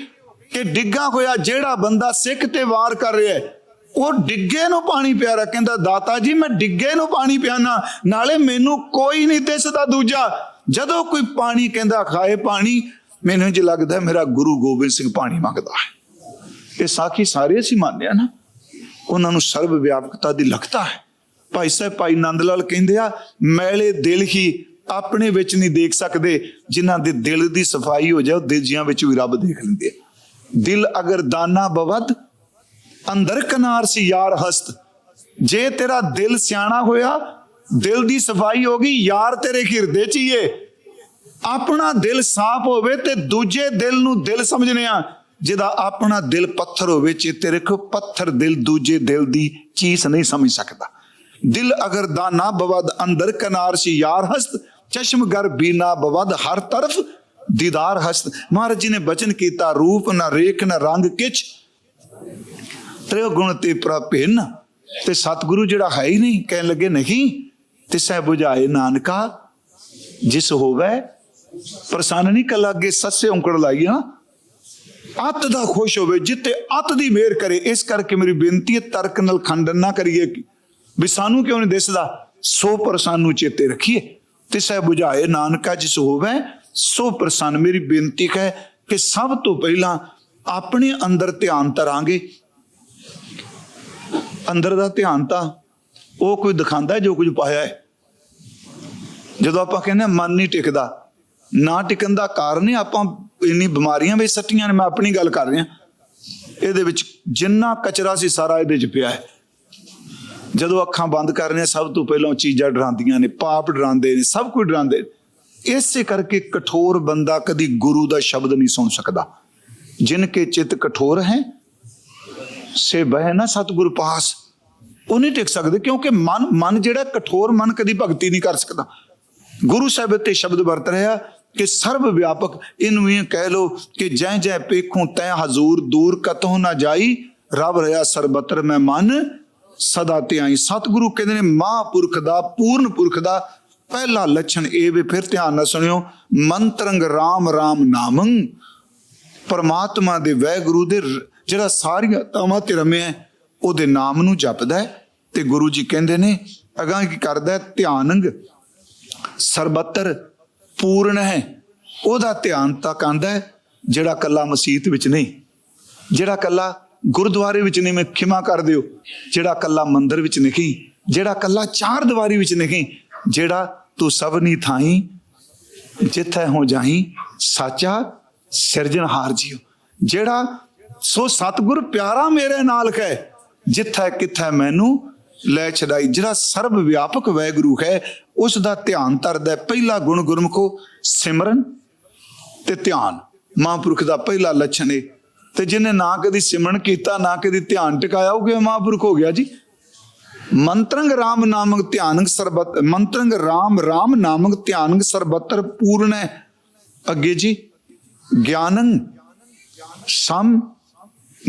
ਕਿ ਡਿੱਗਾ ਹੋਇਆ ਜਿਹੜਾ ਬੰਦਾ ਸਿੱਖ ਤੇ ਵਾਰ ਕਰ ਰਿਹਾ ਹੈ। ਉਹ ਡਿੱਗੇ ਨੂੰ ਪਾਣੀ ਪਿਆਰਾ ਕਹਿੰਦਾ, ਦਾਤਾ ਜੀ, ਮੈਂ ਡਿੱਗੇ ਨੂੰ ਪਾਣੀ ਪਿਆਨਾ, ਨਾਲੇ ਮੈਨੂੰ ਕੋਈ ਨਹੀਂ ਦਿਸਦਾ ਦੂਜਾ। ਜਦੋਂ ਕੋਈ ਪਾਣੀ ਕਹਿੰਦਾ, ਖਾਏ ਪਾਣੀ, ਮੈਨੂੰ ਇੰਜ ਲੱਗਦਾ ਮੇਰਾ ਗੁਰੂ ਗੋਬਿੰਦ ਸਿੰਘ ਪਾਣੀ ਮੰਗਦਾ ਹੈ। ਇਹ ਸਾਖੀ ਸਾਰੇ ਅਸੀਂ ਮੰਨਦੇ ਆ ਨਾ। ਉਹਨਾਂ ਨੂੰ ਸਰਵ ਵਿਆਪਕਤਾ ਦੀ ਲਗਤਾ ਹੈ। ਭਾਈ ਸਾਹਿਬ, ਭਾਈ ਨੰਦ ਲਾਲ ਕਹਿੰਦੇ ਆ, ਮੈਲੇ ਦਿਲ ਹੀ ਆਪਣੇ ਵਿੱਚ ਨਹੀਂ ਦੇਖ ਸਕਦੇ, ਜਿਨ੍ਹਾਂ ਦੇ ਦਿਲ ਦੀ ਸਫ਼ਾਈ ਹੋ ਜਾਏ, ਉਹ ਦਿਲਜੀਆਂ ਵਿੱਚ ਵੀ ਰੱਬ ਦੇਖ ਲੈਂਦੇ ਆ। ਦਿਲ ਅਗਰ ਦਾਨਾ ਬਵਦ ਅੰਦਰ ਕਨਾਰ ਸੀ ਯਾਰ ਹਸਤ। ਜੇ ਤੇਰਾ ਦਿਲ ਸਿਆਣਾ ਹੋਇਆ, ਦਿਲ ਦੀ ਸਫ਼ਾਈ ਹੋ ਗਈ, ਯਾਰ ਤੇਰੇ ਹਿਰਦੇ ਚ ਹੀ ਏ। ਆਪਣਾ ਦਿਲ ਸਾਫ਼ ਹੋਵੇ ਤੇ ਦੂਜੇ ਦਿਲ ਨੂੰ ਦਿਲ ਸਮਝਨੇ ਆ ਜਿਹਦਾ ਆਪਣਾ ਦਿਲ ਪੱਥਰ ਹੋਵੇ ਚੇਤੇ ਰੱਖੋ ਪੱਥਰ ਦਿਲ ਦੂਜੇ ਦਿਲ ਦੀ ਚੀਜ਼ ਨਹੀਂ ਸਮਝ ਸਕਦਾ। ਦਿਲ ਅਗਰ ਦਾਨਾ ਬਵਦ ਅੰਦਰ ਕਨਾਰ ਸੀ ਯਾਰ ਹਸਤ, ਚਸ਼ਮ ਗਰ ਬੀਨਾ ਬਵਦ ਹਰ ਤਰਫ ਦੀਦਾਰ ਹਸਤ। ਮਹਾਰਾਜ ਜੀ ਨੇ ਬਚਨ ਕੀਤਾ, ਰੂਪ ਨਾ ਰੇਖ ਨਾ ਰੰਗ ਕਿਛ। ਤ੍ਰਿਉ ਗੁਣ ਤੇ ਪ੍ਰਭਿਨ ਤੇ ਸਤਿਗੁਰੂ ਜਿਹੜਾ ਹੈ ਹੀ ਨਹੀਂ, ਕਹਿਣ ਲੱਗੇ ਨਹੀਂ ਤਿਸੈ 부ਝਾਏ ਨਾਨਕਾ, ਜਿਸ ਹੋਵੇ, ਪ੍ਰਸੰਨ ਨਹੀਂ ਕੱਲਾ ਅੱਗੇ ਸੱਸੇ ਔਂਕੜ ਲਾਈ ਆ ਅਤ ਦਾ ਖੁਸ਼ ਹੋਵੇ, ਜਿੱਤੇ ਅਤ ਦੀ ਮਿਹਰ ਕਰੇ, ਇਸ ਕਰਕੇ ਮੇਰੀ ਬੇਨਤੀ ਹੈ, ਤਰਕ ਨਾਲ ਖੰਡਨ ਨਾ ਕਰੀਏ, ਵੀ ਸਾਨੂੰ ਕਿਉਂ ਨਹੀਂ ਦਿਸਦਾ, ਸੋ ਪ੍ਰਸੰਨ ਨੂੰ ਚੇਤੇ ਰੱਖੀਏ ਤਿਸੈ 부ਝਾਏ ਨਾਨਕਾ ਜਿਸ ਹੋਵੇ, ਸੋ ਪ੍ਰਸੰਨ ਮੇਰੀ ਬੇਨਤੀ ਹੈ ਕਿ ਸਭ ਤੋਂ ਪਹਿਲਾਂ ਆਪਣੇ ਅੰਦਰ ਧਿਆਨ ਤਰਾਂਗੇ ਅੰਦਰ ਦਾ ਧਿਆਨ ਤਾਂ ਉਹ ਕੋਈ ਦਿਖਾਉਂਦਾ ਜੋ ਕੁਝ ਪਾਇਆ ਹੈ। ਜਦੋਂ ਆਪਾਂ ਕਹਿੰਦੇ ਹਾਂ ਮਨ ਨਹੀਂ ਟਿਕਦਾ ਨਾ ਟਿਕਣ ਦਾ ਕਾਰਨ ਹੀ ਆਪਾਂ ਇੰਨੀ ਬਿਮਾਰੀਆਂ ਵਿੱਚ ਸੱਟੀਆਂ ਨੇ ਮੈਂ ਆਪਣੀ ਗੱਲ ਕਰ ਰਿਹਾ। ਇਹਦੇ ਵਿੱਚ ਜਿੰਨਾ ਕਚਰਾ ਸੀ ਸਾਰਾ ਇਹਦੇ 'ਚ ਪਿਆ ਹੈ। ਜਦੋਂ ਅੱਖਾਂ ਬੰਦ ਕਰਨੇ ਆ, ਸਭ ਤੋਂ ਪਹਿਲਾਂ ਉਹ ਚੀਜ਼ਾਂ ਡਰਾਉਂਦੀਆਂ ਨੇ ਪਾਪ ਡਰਾਉਂਦੇ ਨੇ ਸਭ ਕੁਝ ਡਰਾਉਂਦੇ ਨੇ। ਇਸੇ ਕਰਕੇ ਕਠੋਰ ਬੰਦਾ ਕਦੀ ਗੁਰੂ ਦਾ ਸ਼ਬਦ ਨਹੀਂ ਸੁਣ ਸਕਦਾ। ਜਿਨ ਕੇ ਚਿੱਤ ਕਠੋਰ ਹੈ ਸੇ ਬਹਿ ਨਾ ਸਤਿਗੁਰ ਪਾਸ, ਉਹ ਨਹੀਂ ਟਿਕ ਸਕਦੇ ਕਿਉਂਕਿ ਮਨ ਮਨ ਜਿਹੜਾ ਕਠੋਰ ਮਨ ਕਦੀ ਭਗਤੀ ਨਹੀਂ ਕਰ ਸਕਦਾ। ਗੁਰੂ ਸਾਹਿਬ ਤੇ ਸ਼ਬਦ ਵਰਤ ਰਿਹਾ ਕਿ ਸਰਬ ਵਿਆਪਕ, ਇਹਨੂੰ ਇਹ ਕਹਿ ਲੋ ਕਿ ਜੈ ਜੈ ਪੇਖੂ ਤੈ ਹਜ਼ੂਰ ਦੂਰ ਕਤਹੁ ਨਾ ਜਾਈ ਰਬ ਰਿਆ ਸਰਬਤਰ ਮੈਂ ਮਨ, ਸਦਾ ਧਿਆਈ। ਸਤਿਗੁਰੂ ਕਹਿੰਦੇ ਨੇ ਮਹਾਂਪੁਰਖ ਦਾ, ਪੂਰਨ ਪੁਰਖ ਦਾ ਪਹਿਲਾ ਲੱਛਣ ਇਹ ਵੀ ਫਿਰ ਧਿਆਨ ਨਾਲ ਸੁਣਿਓ, ਮੰਤਰੰਗ RAM RAM ਨਾਮੰ, ਪਰਮਾਤਮਾ ਦੇ ਵੈਗੁਰੂ ਦੇ ਜਿਹੜਾ ਸਾਰੀਆਂ ਤਾਵਾਂ ਤੇ ਰਮਿਆ ਹੈ, ਉਹਦੇ ਨਾਮ ਨੂੰ ਜਪਦਾ ਹੈ ਤੇ ਗੁਰੂ ਜੀ ਕਹਿੰਦੇ ਨੇ ਅਗਾਂਹ ਕੀ ਕਰਦਾ ਹੈ? ਧਿਆਨੰਗ ਸਰਬੱਤਰ ਪੂਰਨ ਹੈ ਉਹਦਾ ਧਿਆਨ ਤੱਕ ਆਂਦਾ ਜਿਹੜਾ ਕੱਲਾ ਮਸਜਿਦ ਵਿੱਚ ਨਹੀਂ ਜਿਹੜਾ ਕੱਲਾ ਗੁਰਦੁਆਰੇ ਵਿੱਚ ਨਹੀਂ ਮੈਂ ਖਿਮਾ ਕਰ ਦਿਓ ਜਿਹੜਾ ਕੱਲਾ ਮੰਦਿਰ ਵਿੱਚ ਨਹੀਂ ਜਿਹੜਾ ਕੱਲਾ ਚਾਰ ਦੀਵਾਰੀ ਵਿੱਚ ਨਹੀਂ ਜਿਹੜਾ ਤੂੰ ਸਭਨੀ ਥਾਈ ਜਿੱਥੇ ਹੋ ਜਾਈ ਸਾਚਾ ਸਿਰਜਣਹਾਰ ਜੀਓ ਜਿਹੜਾ ਸੋ ਸਤਿਗੁਰ ਪਿਆਰਾ ਮੇਰੇ ਨਾਲ ਹੈ, ਜਿੱਥੇ ਕਿੱਥੇ ਮੈਨੂੰ ਲੈ ਛਡਾਈ। ਜਿਹੜਾ ਸਰਬ ਵਿਆਪਕ ਵੈਗੁਰੂ ਹੈ ਉਸ ਦਾ ਧਿਆਨ ਧਰਦਾ ਪਹਿਲਾ ਗੁਣ ਗੁਰਮੁਖੋ ਸਿਮਰਨ ਤੇ ਧਿਆਨ। ਮਹਾਂਪੁਰਖ ਦਾ ਪਹਿਲਾ ਲੱਛਣ ਹੈ ਤੇ ਜਿਹਨੇ ਨਾ ਕਦੀ ਸਿਮਰਨ ਕੀਤਾ, ਨਾ ਕਦੀ ਧਿਆਨ ਟਿਕਾਇਆ, ਉਹ ਗਿਆ ਮਹਾਂਪੁਰਖ ਹੋ ਗਿਆ ਜੀ? ਮੰਤਰੰਗ ਰਾਮ ਨਾਮਕ ਧਿਆਨੰਗ ਸਰਬਤ, ਮੰਤਰੰਗ ਰਾਮ ਰਾਮ ਨਾਮਕ ਧਿਆਨੰਗ ਸਰਬਤਰ ਪੂਰਨ ਹੈ। ਅੱਗੇ ਜੀ, ਗਿਆਨੰ ਸਮ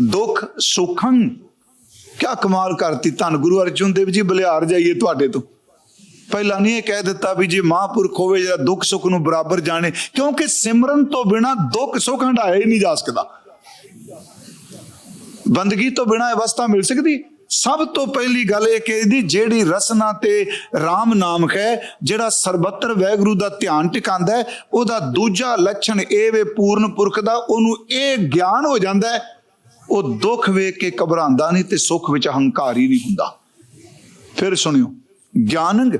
ਦੁੱਖ ਸੁਖੰ ਕਿਆ ਕਮਾਲ ਕਰਤੀ, ਧੰਨ ਗੁਰੂ ਅਰਜਨ ਦੇਵ ਜੀ ਬਲਿਹਾਰ ਜਾਈਏ ਤੁਹਾਡੇ ਤੋਂ। ਪਹਿਲਾਂ ਨਹੀਂ ਇਹ ਕਹਿ ਦਿੱਤਾ ਵੀ ਜੇ ਮਹਾਂਪੁਰਖ ਹੋਵੇ, ਜਿਹੜਾ ਦੁੱਖ ਸੁੱਖ ਨੂੰ ਬਰਾਬਰ ਜਾਣੇ, ਕਿਉਂਕਿ ਸਿਮਰਨ ਤੋਂ ਬਿਨਾ ਦੁੱਖ ਸੁੱਖ ਹੰਡਾਇਆ ਹੀ ਨਹੀਂ ਜਾ ਸਕਦਾ। ਬੰਦਗੀ ਤੋਂ ਬਿਨਾ ਅਵਸਥਾ ਮਿਲ ਸਕਦੀ। ਸਭ ਤੋਂ ਪਹਿਲੀ ਗੱਲ ਇਹ ਕਿ ਇਹਦੀ ਜਿਹੜੀ ਰਸਨਾ ਤੇ RAM ਨਾਮ ਹੈ, ਜਿਹੜਾ ਸਰਬੱਤਰ ਵੈਗੁਰੂ ਦਾ ਧਿਆਨ ਟਿਕਾਉਂਦਾ ਉਹਦਾ ਦੂਜਾ ਲੱਛਣ ਇਹ ਵੇ ਪੂਰਨ ਪੁਰਖ ਦਾ, ਉਹਨੂੰ ਇਹ ਗਿਆਨ ਹੋ ਜਾਂਦਾ ਹੈ ਉਹ ਦੁੱਖ ਵੇਖ ਕੇ ਘਬਰਾਉਂਦਾ ਨਹੀਂ ਤੇ ਸੁੱਖ ਵਿੱਚ ਹੰਕਾਰੀ ਨਹੀਂ ਹੁੰਦਾ। ਫਿਰ ਸੁਣਿਓ, ਗਿਆਨੰਗ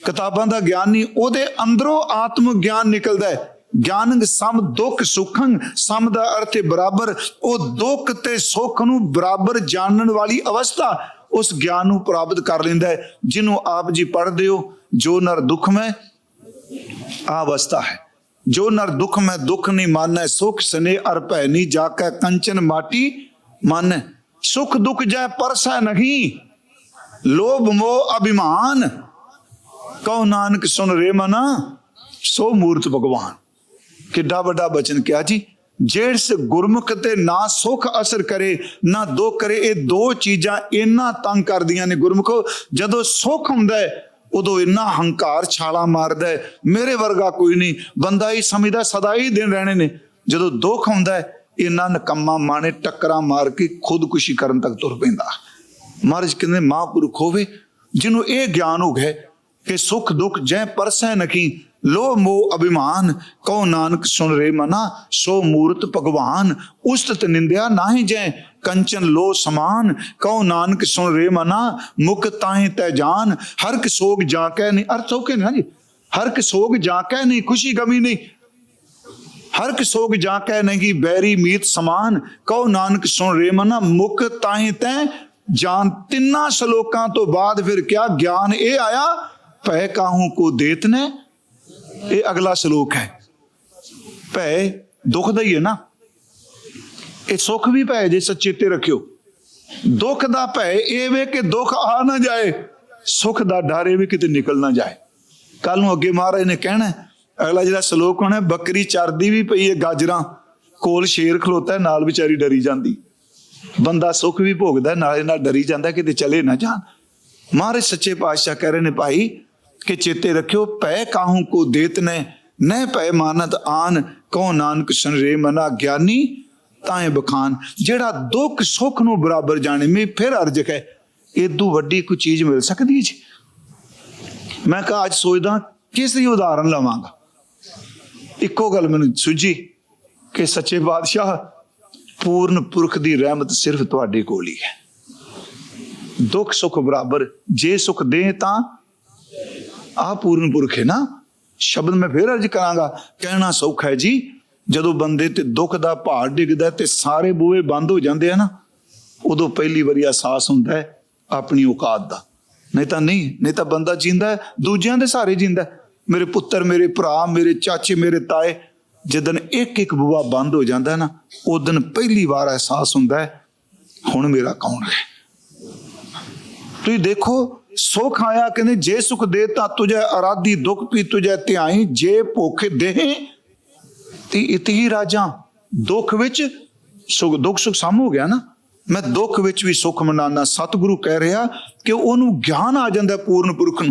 ਕਿਤਾਬਾਂ ਦਾ ਗਿਆਨ ਨਹੀਂ, ਉਹਦੇ ਅੰਦਰੋਂ ਆਤਮ ਗਿਆਨ ਨਿਕਲਦਾ ਹੈ। ਗਿਆਨੰਗ ਸਮ ਦੁੱਖ ਸੁਖੰ, ਸਮ ਦਾ ਅਰਥ ਹੈ ਬਰਾਬਰ। ਉਹ ਦੁੱਖ ਤੇ ਸੁੱਖ ਨੂੰ ਬਰਾਬਰ ਜਾਣਨ ਵਾਲੀ ਅਵਸਥਾ ਉਸ ਗਿਆਨ ਨੂੰ ਪ੍ਰਾਪਤ ਕਰ ਲੈਂਦਾ ਹੈ, ਜਿਹਨੂੰ ਆਪ ਜੀ ਪੜ੍ਹਦੇ ਹੋ, ਜੋ ਨਰ ਦੁੱਖ ਮੈਂ ਆ ਅਵਸਥਾ ਹੈ। ਜੋ ਨਰ ਦੁਖ ਮੈਂ ਦੁਖ ਨਹੀਂ ਮਾਨੈ, ਸੁਖ ਸਨੇ ਅਰ ਭੈ ਨਹੀਂ ਜਾਕੈ, ਕੰਚਨ ਮਾਟੀ ਮਨ। ਸੁਖ ਦੁਖ ਜੈ ਪਰਸੈ ਨਹੀਂ, ਲੋਭ ਮੋਹ ਅਭਿਮਾਨ। ਕਹੋ ਨਾਨਕ ਸੁਨ ਰੇ ਮਨਾ, ਸੋ ਮੂਰਤ ਭਗਵਾਨ। ਕਿੱਡਾ ਵੱਡਾ ਬਚਨ ਕਿਹਾ ਜੀ ਜਿਹੜਸ ਗੁਰਮੁਖ ਤੇ ਨਾ ਸੁਖ ਅਸਰ ਕਰੇ, ਨਾ ਦੁੱਖ ਕਰੇ, ਇਹ ਦੋ ਚੀਜ਼ਾਂ ਇੰਨਾ ਤੰਗ ਕਰਦੀਆਂ ਨੇ ਗੁਰਮੁਖ। ਜਦੋਂ ਸੁਖ ਹੁੰਦਾ ਹੈ ਉਦੋਂ ਇੰਨਾ ਹੰਕਾਰ ਛਾਲਾ ਮਾਰਦਾ ਹੈ, ਮੇਰੇ ਵਰਗਾ ਕੋਈ ਨਹੀਂ। ਬੰਦਾ ਹੀ ਸਮਝਦਾ ਸਦਾ ਹੀ ਦਿਨ ਰਹਿਣੇ ਨੇ। ਜਦੋਂ ਦੁੱਖ ਹੁੰਦਾ ਇੰਨਾ ਨਕੰਮਾ ਮਾਣੇ ਟੱਕਰਾਂ ਮਾਰ ਕੇ ਖੁਦਕੁਸ਼ੀ ਕਰਨ ਤੱਕ ਤੁਰ ਪੈਂਦਾ। ਮਹਾਰਾਜ ਕਹਿੰਦੇ, ਮਹਾਂਪੁਰਖ ਹੋਵੇ, ਜਿਹਨੂੰ ਇਹ ਗਿਆਨ ਹੋ ਗਿਆ ਕਿ ਸੁਖ ਦੁੱਖ ਜੈ ਪਰਸੈ ਨਕੀ ਲੋ ਮੋਹ ਅਭਿਮਾਨ ਕਉ ਨਾਨਕ ਸੁਣ ਰੇ ਮਨਾ, ਸੋ ਮੂਰਤ ਭਗਵਾਨ ਉਸਤ ਨਿੰਦਿਆ ਨਾਹੀ ਜੈ ਕੰਚਨ ਲੋ ਸਮਾਨ ਕਉ ਨਾਨਕ ਸੁਨ ਰੇ ਮਨਾ ਮੁਖ ਤਾਹੇ ਤੈ ਜਾਨ ਹਰ ਕ ਸੋਗ ਜਾ ਕੈ ਨਹੀਂ ਅਰਥ ਹੋ ਕੇ ਨਾ ਜੀ ਹਰ ਕ ਸੋਗ ਜਾ ਕੈ ਨਹੀਂ ਖੁਸ਼ੀ ਗਮੀ ਨਹੀਂ ਹਰ ਕ ਸੋਗ ਜਾ ਕੈ ਨਹੀਂ ਬੈਰੀ ਮੀਤ ਸਮਾਨ ਕਉ ਨਾਨਕ ਸੁਨ ਰੇ ਮਨਾ ਮੁਖ ਤਾਹੇ ਤੈ ਜਾਨ ਤਿੰਨਾਂ ਸ਼ਲੋਕਾਂ ਤੋਂ ਬਾਅਦ ਫਿਰ ਕਿਆ ਗਿਆਨ ਇਹ ਆਇਆ ਭੈ ਕਾਹੂ ਕੋ ਦੇਤ ਨੇ ਇਹ ਅਗਲਾ ਸ਼ਲੋਕ ਹੈ ਭੈ ਦੁੱਖ ਦਾ ਹੀ ਹੈ ਨਾ ਇਹ ਸੁੱਖ ਵੀ ਭੈ ਜੇ ਸੱਚੇ ਤੇ ਰੱਖਿਓ। ਦੁੱਖ ਦਾ ਭੈ ਇਹ ਵੇ ਕਿ ਦੁੱਖ ਆ ਨਾ ਜਾਏ, ਸੁੱਖ ਦਾ ਡਰ ਇਹ ਵੀ ਕਿਤੇ ਨਿਕਲ ਨਾ ਜਾਏ। ਕੱਲ ਨੂੰ ਅੱਗੇ ਮਹਾਰਾਜ ਨੇ ਕਹਿਣਾ, ਅਗਲਾ ਜਿਹੜਾ ਸ਼ਲੋਕ ਹੋਣਾ, ਬੱਕਰੀ ਚਰਦੀ ਵੀ ਪਈ ਹੈ ਗਾਜਰਾਂ, ਕੋਲ ਸ਼ੇਰ ਖਲੋਤਾ ਨਾਲ ਵਿਚਾਰੀ ਡਰੀ ਜਾਂਦੀ। ਬੰਦਾ ਸੁੱਖ ਵੀ ਭੋਗਦਾ ਨਾਲੇ ਨਾਲ ਡਰੀ ਜਾਂਦਾ ਕਿਤੇ ਚਲੇ ਨਾ ਜਾਣ। ਮਹਾਰਾਜ ਸੱਚੇ ਪਾਤਸ਼ਾਹ ਕਹਿ ਰਹੇ ਨੇ, ਭਾਈ, ਕਿ ਚੇਤੇ ਰੱਖਿਓ, ਭੈ ਕਾਹੂ ਕੋ ਦੇਤ ਨੇ, ਨਹਿ ਭੈ ਮਾਨਤ ਆਨ ਕਉ ਨਾਨਕ ਸੁਨ ਰੇ ਮਨਾ ਗਿਆਨੀ ਤਾਏ ਬਖਾਨ, ਜਿਹੜਾ ਦੁੱਖ ਸੁੱਖ ਨੂੰ ਬਰਾਬਰ ਜਾਣੇ, ਮੈਂ ਫਿਰ ਅਰਜ ਹੈ ਇਦੋਂ ਵੱਡੀ ਕੋਈ ਚੀਜ਼ ਮਿਲ ਸਕਦੀ ਜੀ? ਮੈਂ ਕਹਾ ਅੱਜ ਸੋਚਦਾ ਕਿਸ ਦੀ ਉਦਾਹਰਨ ਲਵਾਂਗਾ? ਇੱਕੋ ਗੱਲ ਮੈਨੂੰ ਸੁਝੀ ਕਿ ਸੱਚੇ ਬਾਦਸ਼ਾਹ ਪੂਰਨ ਪੁਰਖ ਦੀ ਰਹਿਮਤ ਸਿਰਫ ਤੁਹਾਡੇ ਕੋਲ ਹੀ ਹੈ। ਦੁੱਖ ਸੁੱਖ ਬਰਾਬਰ, ਜੇ ਸੁੱਖ ਦੇ ਤਾਂ ਆ ਪੂਰਨ ਪੁਰਖ ਹੈ ਨਾ? ਸ਼ਬਦ ਮੈਂ ਫੇਰ ਅਰਜ ਕਰਾਂਗਾ, ਕਹਿਣਾ ਸੌਖਾ ਹੈ ਜੀ ਜਦੋਂ ਬੰਦੇ ਤੇ ਦੁੱਖ ਦਾ ਭਾਰ ਡਿੱਗਦਾ ਤੇ ਸਾਰੇ ਬੂਹੇ ਬੰਦ ਹੋ ਜਾਂਦੇ ਆ ਨਾ, ਉਦੋਂ ਪਹਿਲੀ ਵਾਰੀ ਅਹਿਸਾਸ ਹੁੰਦਾ ਹੈ ਆਪਣੀ ਔਕਾਤ ਦਾ। ਨਹੀਂ ਤਾਂ ਨਹੀਂ ਨਹੀਂ ਤਾਂ ਬੰਦਾ ਜਿੰਦਾ ਦੂਜਿਆਂ ਦੇ ਸਹਾਰੇ ਜਿੰਦਾ ਮੇਰੇ ਪੁੱਤਰ, ਮੇਰੇ ਭਰਾ, ਮੇਰੇ ਚਾਚੇ, ਮੇਰੇ ਤਾਏ ਜਦਨ ਇੱਕ ਇੱਕ ਬੂਹਾ ਬੰਦ ਹੋ ਜਾਂਦਾ ਨਾ ਨਾ ਦਿਨ ਪਹਿਲੀ ਵਾਰ ਅਹਿਸਾਸ ਹੁੰਦਾ ਹੈ, ਹੁਣ ਮੇਰਾ ਕੌਣ ਹੈ? ਤੁਸੀਂ ਦੇਖੋ, ਸੁਖ ਆਇਆ ਕਹਿੰਦੇ, ਜੇ ਸੁਖ ਦੇ ਤਾਂ ਤੁਝੇ ਅਰਾਧੀ ਦੁੱਖ ਪੀ ਤੁਝੇ ਧਿਆਈ, ਜੇ ਭੁਖ ਦੇਹ ਤੇ ਇਤਹੀ ਰਾਜਾਂ, ਦੁੱਖ ਵਿੱਚ ਸੁਖ, ਦੁੱਖ ਸੁਖ ਸਮ ਹੋ ਗਿਆ ਨਾ। ਮੈਂ ਦੁੱਖ ਵਿੱਚ ਵੀ ਸੁਖ ਮਨਾਨਾ ਸਤਿਗੁਰੂ ਕਹਿ ਰਿਹਾ ਕਿ ਉਹਨੂੰ ਗਿਆਨ ਆ ਜਾਂਦਾ ਪੂਰਨ ਪੁਰਖ ਨੂੰ।